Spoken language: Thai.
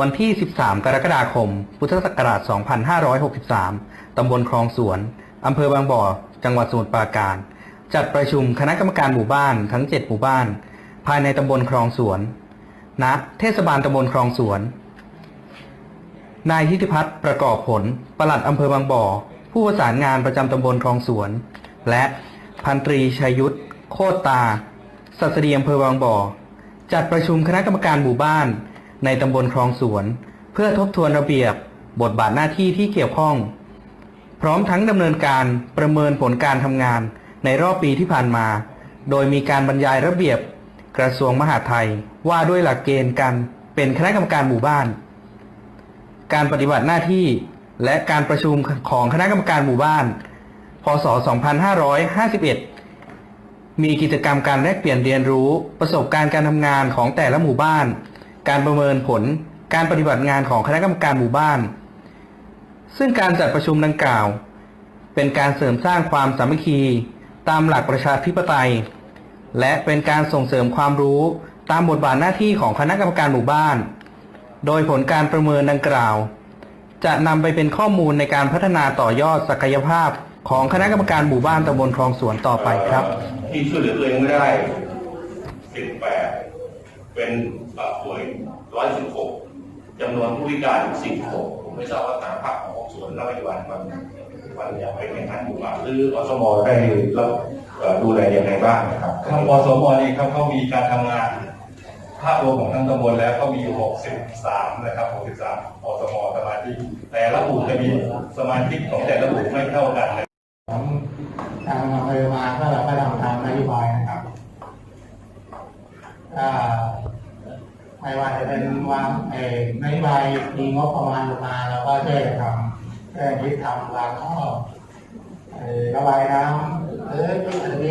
วันที่ 13 กรกฎาคม พุทธศักราช 2563 ตำบลคลองสวน อำเภอบางบ่อ จังหวัดสมุทรปราการ จัดประชุมคณะกรรมการหมู่บ้านทั้ง 7 หมู่บ้าน ภายในตำบลคลองสวน ณ เทศบาลตำบลคลองสวน นายทิติพัฒน์ประกอบผล ปลัดอำเภอบางบ่อ ผู้ประสานงานประจำตำบลคลองสวน และพันตรีชัยยุทธโคตรตาสัสดีอำเภอบางบ่อ จัดประชุมคณะกรรมการหมู่บ้าน ในตำบลคลองสวน เพื่อทบทวนระเบียบบทบาทหน้าที่ที่เกี่ยวข้อง พร้อมทั้งดำเนินการประเมินผลการทำงานในรอบปีที่ผ่านมา โดยมีการบรรยายระเบียบกระทรวงมหาดไทยว่าด้วยหลักเกณฑ์การเป็นคณะกรรมการหมู่บ้าน การปฏิบัติหน้าที่และการประชุมของคณะกรรมการหมู่บ้าน พศ 2551 มีกิจกรรมการแลกเปลี่ยนเรียนรู้ประสบการณ์การทำงานของแต่ละหมู่บ้าน การประเมินผลการปฏิบัติงานของคณะกรรมการหมู่บ้าน ซึ่งการจัดประชุมดังกล่าว เป็นการเสริมสร้างความสามัคคีตามหลักประชาธิปไตย และเป็นการส่งเสริมความรู้ตามบทบาทหน้าที่ของคณะกรรมการหมู่บ้าน โดยผลการประเมินดังกล่าว จะนำไปเป็นข้อมูลในการพัฒนาต่อยอดศักยภาพของคณะกรรมการหมู่บ้านตำบลคลองสวนต่อไปครับ ที่ช่วยเหลือตัวเองไม่ได้18 เป็นผู้ป่วย116จำนวนผู้พิการ46ผมไม่ทราบว่าทางภาคของสวนและปัจจุบันมันมันยังเป็นอย่างนั้นอยู่บ้างหรืออสมได้รับเอ่อดูแลยังไงบ้างนะครับทางปสมเองครับเขามีการทำงานภาพรวมของทั้งตำบลแล้วก็มีอยู่63 นะครับ 63ปสมสมาชิก แต่ละหมู่จะมีสมาชิกของแต่ละหมู่ไม่เท่ากันเลยของทางอำเภอมาก็เราก็ทำ ไม่ว่าจะเป็นวางไอ้ม่ใบมีงบประมาณออมาเราก็จะทำแค่วยคิดทำวางท่อระบายน้ำเออมี